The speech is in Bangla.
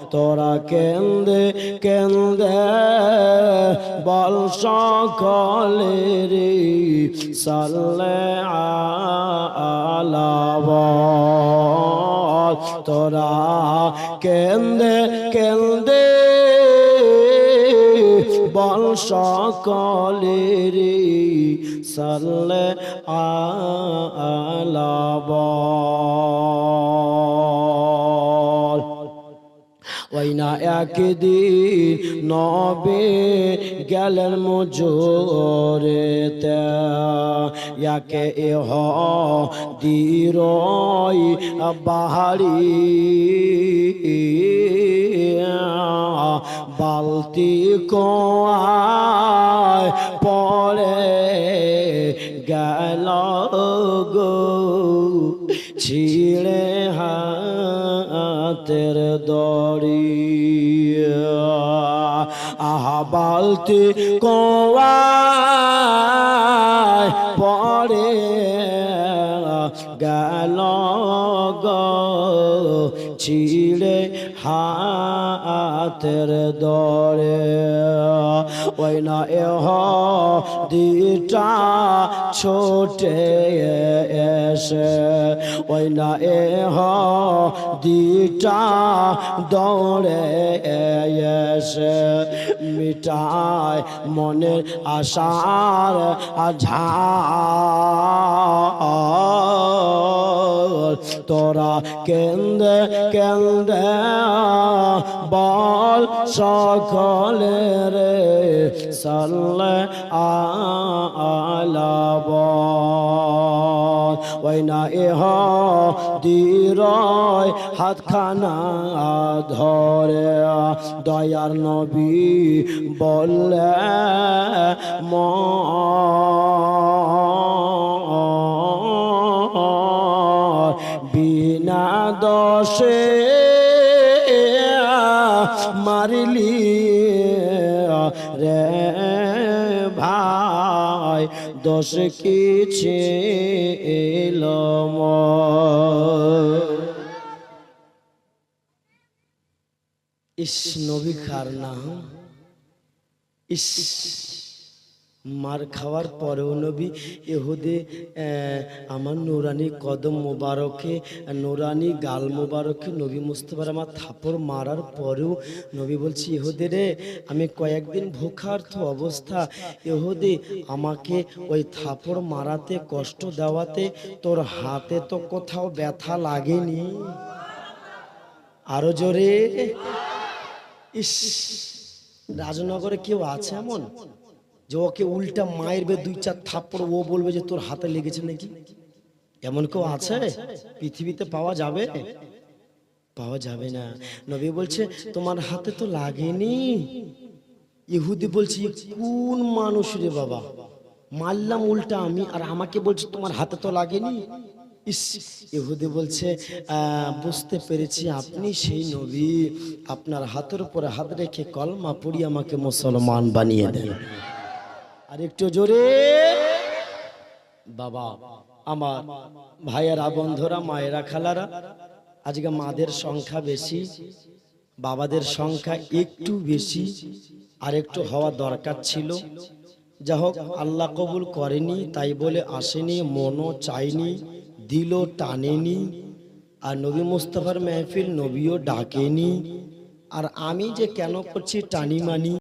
তোরা কেন্দে কেন্দে বল সকলের সাল্লে আলাব তোরা কেন্দে কেন্দে বল সকলের সাল্লে আলাব ওই না একদিন নবে গেলেন মজোরে ইয়াকে এহ দিরই বাহারি। বালতি কোয়ায় পরে গেল গো। ছিঁড়ে হাতের দড়ি আহা বালতি পড়ে গেল ছিঁড়ে হাতের দরে। ওই না এহ দিটা ছোটে এসে ওই না এহ দিটা দৌড়ে এসে। মিটায় মনের আশার আঝার। তোরা কেন্দে কেন্দে বল সকলের সাল্লে আলাব ওই না এহ দিরয় হাতখানা ধরে, দয়ার নবী বললে ম বিনা দশে মারিলি রে ভাই। দশ কিছু এলম ইস নবী খার নাম? ইস মার খাওয়ার পরেও নবী এহুদে আমার নুরানি কদম মোবারকে, নুরানি গাল মোবারকে নবী মুস্তফার আমার থাপড় মারার পরেও নবী বলছি এহুদে রে, আমি কয়েকদিন ভোখার্থ অবস্থা। এহুদে আমাকে ওই থাপড় মারাতে কষ্ট দেওয়াতে তোর হাতে তো কোথাও ব্যথা লাগেনি। আরও জোরে। ইস, রাজনগরে কেউ আছে এমন? যে ওকে উল্টা মায়ের বে দুই চার থাপ্পড় ও বলবে যে তোর হাতে লেগেছে নাকি? এমন কেউ আছে? পৃথিবীতে পাওয়া যাবে? পাওয়া যাবে না। নবী বলছে, তোমার হাতে তো লাগেনি। ইহুদি বলছি কোন মানুষ রে বাবা? মারলাম উল্টা আমি, আর আমাকে বলছে, তোমার হাতে তো লাগেনি? ইস, ইহুদি বলছে বুঝতে পেরেছি আপনি সেই নবী। আপনার হাতের উপরে হাত রেখে কলমা পড়ি আমাকে মুসলমান বানিয়ে দেন। আর একটু জোরে। বাবা, আমার ভাইয়েরা, বন্ধুরা, মায়েরা, খালারা, আজকে মাদের সংখ্যা বেশি, বাবাদের সংখ্যা একটু বেশি আর একটু হওয়া দরকার ছিল। যা হোক, আল্লাহ কবুল করেনি, তাই বলে আসেনি, মনও চাইনি দিল টানেনি, আর নবী মুস্তফার মেহফিল নবীও ডাকেনি। আর আমি যে কেন করছি টানি মানি